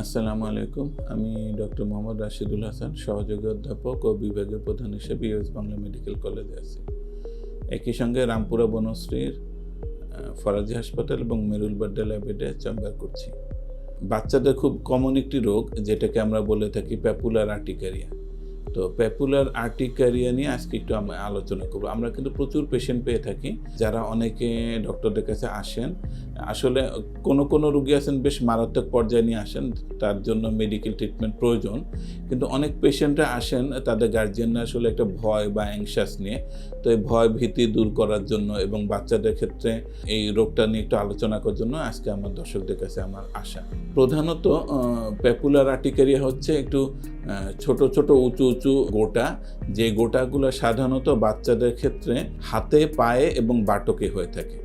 আসসালামু আলাইকুম। আমি ডক্টর মোহাম্মদ রাশিদুল হাসান, সহযোগী অধ্যাপক ও বিভাগীয় প্রধান হিসেবে ইউএস বাংলা মেডিকেল কলেজে আছি। একই সঙ্গে রামপুরা বনশ্রীর ফরাজি হাসপাতাল এবং মেরুল বাড্ডা ল্যাবেডে চেম্বার করছি। বাচ্চাদের খুব কমন একটি রোগ, যেটাকে আমরা বলে থাকি প্যাপুলার আর্টিকারিয়া। তো প্যাপুলার আর্টিকারিয়া নিয়ে আজকে একটু আমরা আলোচনা করব। আমরা কিন্তু প্রচুর পেশেন্ট পেয়ে থাকি। যারা অনেকে ডক্টরদের কাছে আসেন আসলে কোনো কোনো রুগী আছেন, বেশ মারাত্মক পর্যায়ে নিয়ে আসেন, তার জন্য মেডিকেল ট্রিটমেন্ট প্রয়োজন। কিন্তু অনেক পেশেন্টরা আসেন, তাদের গার্জিয়ানরা আসলে একটা ভয় বা অ্যাংশাস নিয়ে। তো এই ভয় ভীতি দূর করার জন্য এবং বাচ্চাদের ক্ষেত্রে এই রোগটা নিয়ে একটু আলোচনা করার জন্য আজকে আমার দর্শকদের কাছে আমার আশা। প্রধানত প্যাপুলার আর্টিকারিয়া হচ্ছে একটু ছোট ছোট, উঁচু উঁচু গোটা। যে গোটাগুলো সাধারণত বাচ্চাদের ক্ষেত্রে হাতে, পায়ে এবং বাটকে হয়ে থাকে।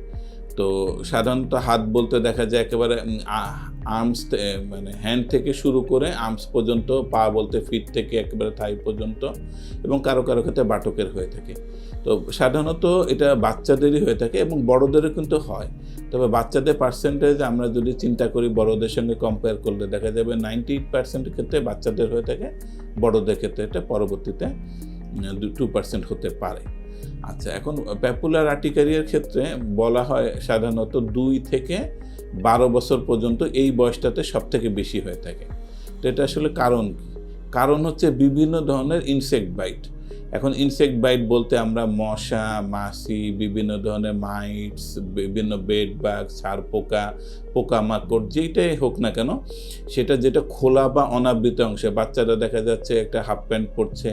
তো সাধারণত হাত বলতে দেখা যায় একেবারে আর্মস মানে হ্যান্ড থেকে শুরু করে আর্মস পর্যন্ত, পা বলতে ফিট থেকে একেবারে থাই পর্যন্ত এবং কারও কারও ক্ষেত্রে বাটকের হয়ে থাকে। তো সাধারণত এটা বাচ্চাদেরই হয়ে থাকে এবং বড়দেরও কিন্তু হয়। তবে বাচ্চাদের পার্সেন্টেজ আমরা যদি চিন্তা করি বড়দের সঙ্গে কম্পেয়ার করলে দেখা যাবে নাইনটি এইট পার্সেন্টের ক্ষেত্রে বাচ্চাদের হয়ে থাকে, বড়দের ক্ষেত্রে এটা পরবর্তীতে টু পার্সেন্ট হতে পারে। আচ্ছা এখন প্যাপুলার আর্টিকারিয়ার ক্ষেত্রে বলা হয় সাধারণত দুই থেকে বারো বছর পর্যন্ত এই বয়সটাতে সব থেকে বেশি হয়ে থাকে। তো এটা আসলে কারণ কারণ হচ্ছে বিভিন্ন ধরনের ইনসেক্ট বাইট এখন ইনসেক্ট বাইট বলতে আমরা মশা, মাছি, বিভিন্ন ধরনের মাইটস বিভিন্ন বেড বাগ ছাড় পোকা, পোকামাকড়, যেইটাই হোক না কেন, সেটা যেটা খোলা বা অনাবৃত অংশে, বাচ্চারা দেখা যাচ্ছে একটা হাফ প্যান্ট পরছে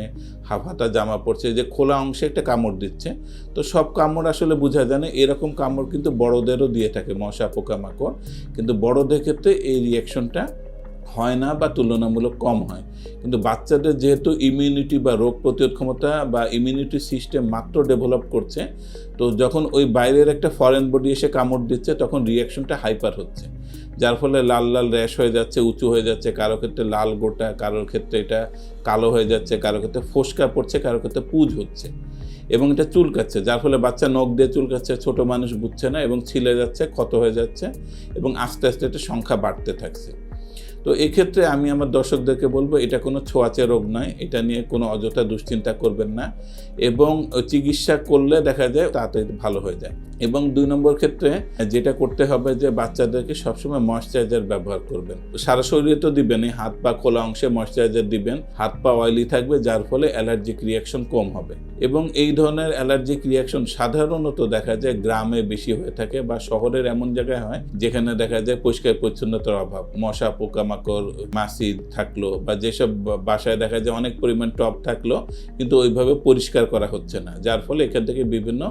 হাফ হাতা জামা পরছে, যে খোলা অংশে একটা কামড় দিচ্ছে, তো সব কামড় আসলে বোঝা যায় না, এরকম কামড় কিন্তু বড়দেরও দিয়ে থাকে মশা, পোকামাকড়, কিন্তু বড়দের ক্ষেত্রে এই রিয়াকশনটা হয় না বা তুলনামূলক কম হয়। কিন্তু বাচ্চাদের যেহেতু ইমিউনিটি বা রোগ প্রতিরোধ ক্ষমতা বা ইমিউনিটি সিস্টেম মাত্র ডেভেলপ করছে, তো যখন ওই বাইরের একটা ফরেন বডি এসে কামড় দিচ্ছে, তখন রিয়াকশনটা হাইপার হচ্ছে। যার ফলে লাল লাল র্যাশ হয়ে যাচ্ছে, উঁচু হয়ে যাচ্ছে, কারও ক্ষেত্রে লাল গোটা কারোর ক্ষেত্রে এটা কালো হয়ে যাচ্ছে, কারও ক্ষেত্রে ফোসকা পড়ছে, কারও ক্ষেত্রে পুজ হচ্ছে। এবং এটা চুলকাচ্ছে, যার ফলে বাচ্চা নখ দিয়ে চুলকাচ্ছে, ছোট মানুষ বুঝছে না এবং ছিলে যাচ্ছে, ক্ষত হয়ে যাচ্ছে এবং আস্তে আস্তে এটা সংখ্যা বাড়তে থাকছে। তো এক্ষেত্রে আমি আমার দর্শকদেরকে বলব, এটা কোনো ছোঁয়াচে রোগ নয়, এটা নিয়ে কোনো অযথা দুশ্চিন্তা করবেন না এবং চিকিৎসা করলে দেখা যায় তাড়াতাড়ি ভালো হয়ে যায়। এবং দুই নম্বর ক্ষেত্রে যেটা করতে হবে যে বাচ্চাদেরকে সবসময় ময়শ্চারাইজার ব্যবহার করবেন। সারা শরীরে তো দিবেনই হাত পা খোলা অংশে ময়শ্চারাইজার দিবেন, হাত পা অয়েলি থাকবে, যার ফলে অ্যালার্জিক রিয়াকশন কম হবে। এবং এই ধরনের অ্যালার্জিক রিয়াকশন সাধারণত দেখা যায় গ্রামে বেশি হয়ে থাকে বা শহরের এমন জায়গায় হয় যেখানে দেখা যায় পরিষ্কার পরিচ্ছন্নতার অভাব। মশা, পোকামাকড়, মাছি থাকল বা যেসব বাসায় দেখা যায় অনেক পরিমাণ টপ থাকল, কিন্তু ওইভাবে পরিষ্কার করা হচ্ছে না। যার ফলে এখান থেকে বিভিন্ন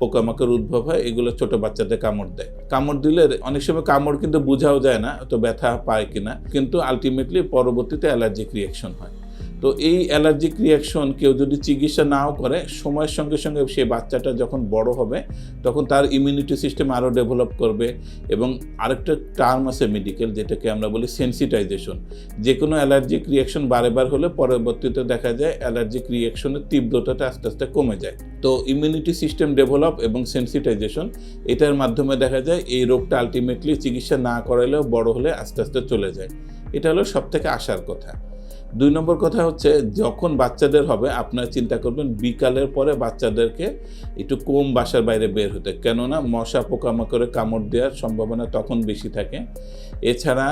পোকামাকড় উদ্ভব হয়, এগুলো ছোট বাচ্চাদের কামড় দেয়। কামড় দিলে অনেক সময় কামড় কিন্তু বোঝাও যায় না, তো ব্যথা পায় কিনা। কিন্তু আলটিমেটলি পরবর্তীতে অ্যালার্জিক রিয়াকশন হয়। তো এই অ্যালার্জিক রিয়াকশন কেউ যদি চিকিৎসা নাও করে, সময়ের সঙ্গে সঙ্গে সে বাচ্চাটা যখন বড় হবে, তখন তার ইমিউনিটি সিস্টেম আরও ডেভেলপ করবে এবং আরেকটা টার্ম আছে মেডিকেল যেটাকে আমরা বলি সেন্সিটাইজেশন যে কোনো অ্যালার্জিক রিয়াকশন বারেবার হলে পরবর্তীতে দেখা যায় অ্যালার্জিক রিয়াকশনের তীব্রতাটা আস্তে আস্তে কমে যায়। তো ইমিউনিটি সিস্টেম ডেভেলপ এবং সেন্সিটাইজেশন এটার মাধ্যমে দেখা যায় এই রোগটা আলটিমেটলি চিকিৎসা না করালেও বড় হলে আস্তে আস্তে চলে যায়। এটা হলো সব থেকে আসার কথা। দুই নম্বর কথা হচ্ছে, যখন বাচ্চাদের হবে, আপনারা চিন্তা করবেন বিকালের পরে বাচ্চাদেরকে একটু কম বাসার বাইরে বের হতে। কেননা মশা, পোকামাকড়ে কামড় দেওয়ার সম্ভাবনা তখন বেশি থাকে। এছাড়া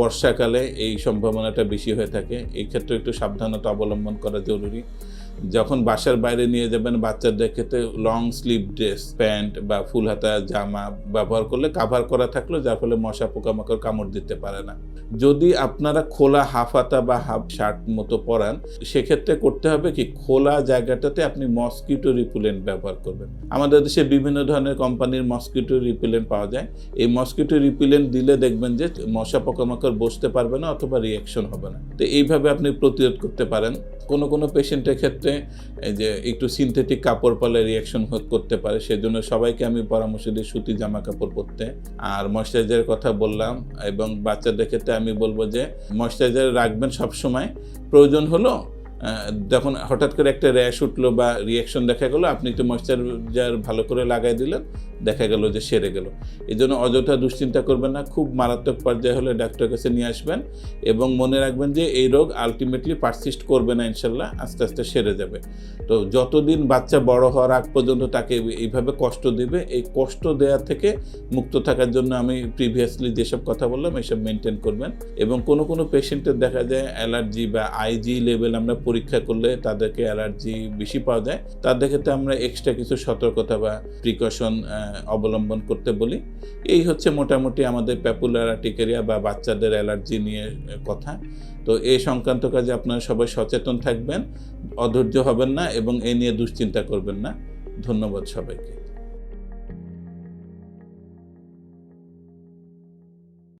বর্ষাকালে এই সম্ভাবনাটা বেশি হয়ে থাকে। এই ক্ষেত্রে একটু সাবধানতা অবলম্বন করা জরুরি। যখন বাসার বাইরে নিয়ে যাবেন, বাচ্চাদের ক্ষেত্রে লং স্লিভ ড্রেস প্যান্ট বা ফুল হাতা জামা ব্যবহার করলে কাভার করা থাকল, যার ফলে মশা, পোকামাকড় কামড় দিতে পারে না। যদি আপনারা খোলা হাফ হাতা বা হাফ শার্ট মতো পরান, সেক্ষেত্রে করতে হবে কি, খোলা জায়গাটাতে আপনি মসকিটো রিপুলেন্ট ব্যবহার করবেন। আমাদের দেশে বিভিন্ন ধরনের কোম্পানির মসকিটো রিপুলেন্ট পাওয়া যায়। এই মসকিটো রিপুলেন্ট দিলে দেখবেন যে মশা, পোকামাকড় বসতে পারবে না অথবা রিয়াকশন হবে না। তো এইভাবে আপনি প্রতিরোধ করতে পারেন। কোনো কোনো পেশেন্টের ক্ষেত্রে এই যে একটু সিনথেটিক কাপড় পালে রিয়াকশন করতে পারে, সেজন্য সবাইকে আমি পরামর্শ দিই সুতি জামা কাপড় পরতে। আর ময়শ্চারাইজারের কথা বললাম, এবং বাচ্চাদের ক্ষেত্রে আমি বলব যে ময়শ্চারাইজার রাখবেন সবসময়। প্রয়োজন হলো যখন হঠাৎ করে একটা র্যাশ উঠল বা রিয়াকশন দেখা গেলো, আপনি তো ময়শ্চারাইজার ভালো করে লাগাই দিলেন, দেখা গেল যে সেরে গেল। এই জন্য অযথা দুশ্চিন্তা করবেন না, খুব মারাত্মক পর্যায়ে হলে ডাক্তারের কাছে নিয়ে আসবেন এবং মনে রাখবেন যে এই রোগ আলটিমেটলি পারসিস্ট করবে না ইনশাল্লাহ, আস্তে আস্তে সেরে যাবে। তো যতদিন বাচ্চা বড় হওয়ার আগ পর্যন্ত তাকে এইভাবে কষ্ট দিবে, এই কষ্ট দেওয়া থেকে মুক্ত থাকার জন্য আমি প্রিভিয়াসলি যেসব কথা বললাম, এসব মেনটেন করবেন। এবং কোনো কোনো পেশেন্টের দেখা যায়, অ্যালার্জি বা আইজি লেভেল আমরা পরীক্ষা করলে তাদেরকে অ্যালার্জি বেশি পাওয়া যায়। তাদের ক্ষেত্রে আমরা এক্সট্রা কিছু সতর্কতা বা প্রিকশন অবলম্বন করতে বলি। এই হচ্ছে মোটামুটি আমাদের প্যাপুলার আর্টিকেরিয়া বা বাচ্চাদের অ্যালার্জি নিয়ে কথা। তো এই সংক্রান্ত কাজে আপনারা সবাই সচেতন থাকবেন, অধৈর্য হবেন না এবং এ নিয়ে দুশ্চিন্তা করবেন না। ধন্যবাদ সবাইকে।